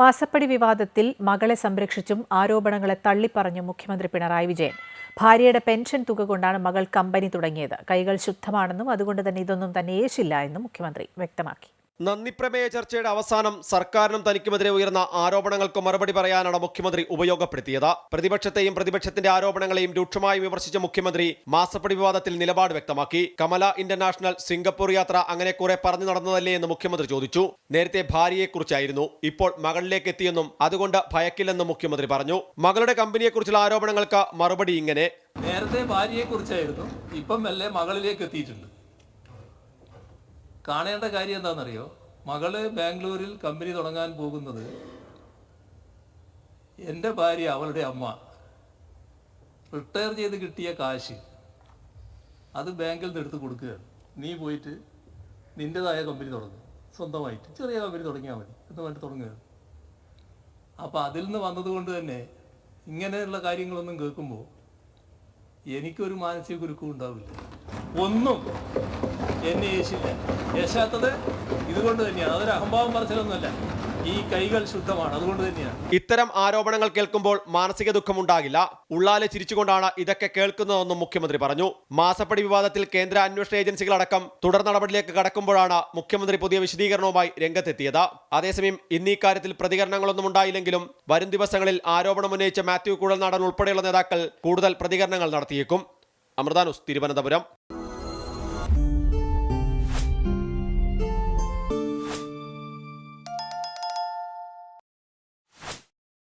മാസപ്പടി വിവാദത്തിൽ മകളെ സംരക്ഷിച്ചും ആരോപണങ്ങളെ തള്ളിപ്പറഞ്ഞും മുഖ്യമന്ത്രി പിണറായി വിജയൻ. ഭാര്യയുടെ പെൻഷൻ തുക കൊണ്ടാണ് മകൾ കമ്പനി തുടങ്ങിയത്. കൈകൾ ശുദ്ധമാണെന്നും അതുകൊണ്ട് തന്നെ ഇതൊന്നും തന്നെ ഏശില്ല എന്നും മുഖ്യമന്ത്രി വ്യക്തമാക്കി. നന്ദിപ്രമേയ ചർച്ചയുടെ അവസാനം സർക്കാരിനും തനിക്കുമെതിരെ ഉയർന്ന ആരോപണങ്ങൾക്ക് മറുപടി പറയാനാണ് മുഖ്യമന്ത്രി ഉപയോഗപ്പെടുത്തിയത്. പ്രതിപക്ഷത്തെയും പ്രതിപക്ഷത്തിന്റെ ആരോപണങ്ങളെയും രൂക്ഷമായി വിമർശിച്ച മുഖ്യമന്ത്രി മാസപ്പടി വിവാദത്തിൽ നിലപാട് വ്യക്തമാക്കി. കമല ഇന്റർനാഷണൽ സിംഗപ്പൂർ യാത്ര അങ്ങനെ കുറെ പറഞ്ഞു നടന്നതല്ലേ എന്ന് മുഖ്യമന്ത്രി ചോദിച്ചു. നേരത്തെ ഭാര്യയെക്കുറിച്ചായിരുന്നു. ഇപ്പോൾ മകളിലേക്ക് എത്തിയെന്നും അതുകൊണ്ട് ഭയക്കില്ലെന്നും മുഖ്യമന്ത്രി പറഞ്ഞു. മകളുടെ കമ്പനിയെക്കുറിച്ചുള്ള ആരോപണങ്ങൾക്ക് മറുപടി ഇങ്ങനെ. നേരത്തെ ഭാര്യയെക്കുറിച്ചായിരുന്നു. ഇപ്പം മകളിലേക്ക് എത്തിയിട്ടുണ്ട്. കാണേണ്ട കാര്യം എന്താണെന്നറിയോ? മകൾ ബാംഗ്ലൂരിൽ കമ്പനി തുടങ്ങാൻ പോകുന്നത് എന്റെ ഭാര്യ അവളുടെ അമ്മ റിട്ടയർ ചെയ്ത് കിട്ടിയ കാശ് അത് ബാങ്കിൽ നിന്ന് എടുത്ത് കൊടുക്കുകയാണ്. നീ പോയിട്ട് നിന്റെതായ കമ്പനി തുടങ്ങും. സ്വന്തമായിട്ട്. ചെറിയ കമ്പനി തുടങ്ങിയാൽ മതി എന്ന് പറഞ്ഞിട്ട് തുടങ്ങുകയാണ്. അപ്പോൾ അതിൽ നിന്ന് വന്നതുകൊണ്ട് തന്നെ ഇങ്ങനെയുള്ള കാര്യങ്ങളൊന്നും കേൾക്കുമ്പോൾ എനിക്കൊരു മാനസിക കുരുക്കും ഉണ്ടാവില്ല. ഒന്നും എന്നെ യേശില്ല. യേശാത്തത് ഇതുകൊണ്ട് തന്നെയാണ്. അതൊരു അഹംഭാവം പറച്ചിലൊന്നുമല്ല. ഈ കൈകൾ ശുദ്ധമാണ്. അതുകൊണ്ട് തന്നെയാണ്. ഇത്തരം ആരോപണങ്ങൾ കേൾക്കുമ്പോൾ മാനസിക ദുഃഖം ഉണ്ടാകില്ല. ഉള്ളാലെ ചിരിച്ചുകൊണ്ടാണ് ഇതൊക്കെ കേൾക്കുന്നതെന്നും മുഖ്യമന്ത്രി പറഞ്ഞു. മാസപ്പടി വിവാദത്തിൽ കേന്ദ്ര അന്വേഷണ ഏജൻസികളടക്കം തുടർ നടപടിയിലേക്ക് കടക്കുമ്പോഴാണ് മുഖ്യമന്ത്രി പുതിയ വിശദീകരണവുമായി രംഗത്തെത്തിയത്. അതേസമയം ഇന്ന് ഇക്കാര്യത്തിൽ പ്രതികരണങ്ങളൊന്നും ഉണ്ടായില്ലെങ്കിലും വരും ദിവസങ്ങളിൽ ആരോപണം ഉന്നയിച്ച മാത്യു കുഴൽനാടൻ ഉൾപ്പെടെയുള്ള നേതാക്കൾ കൂടുതൽ പ്രതികരണങ്ങൾ നടത്തിയേക്കും. അമൃതാനുസ് തിരുവനന്തപുരം.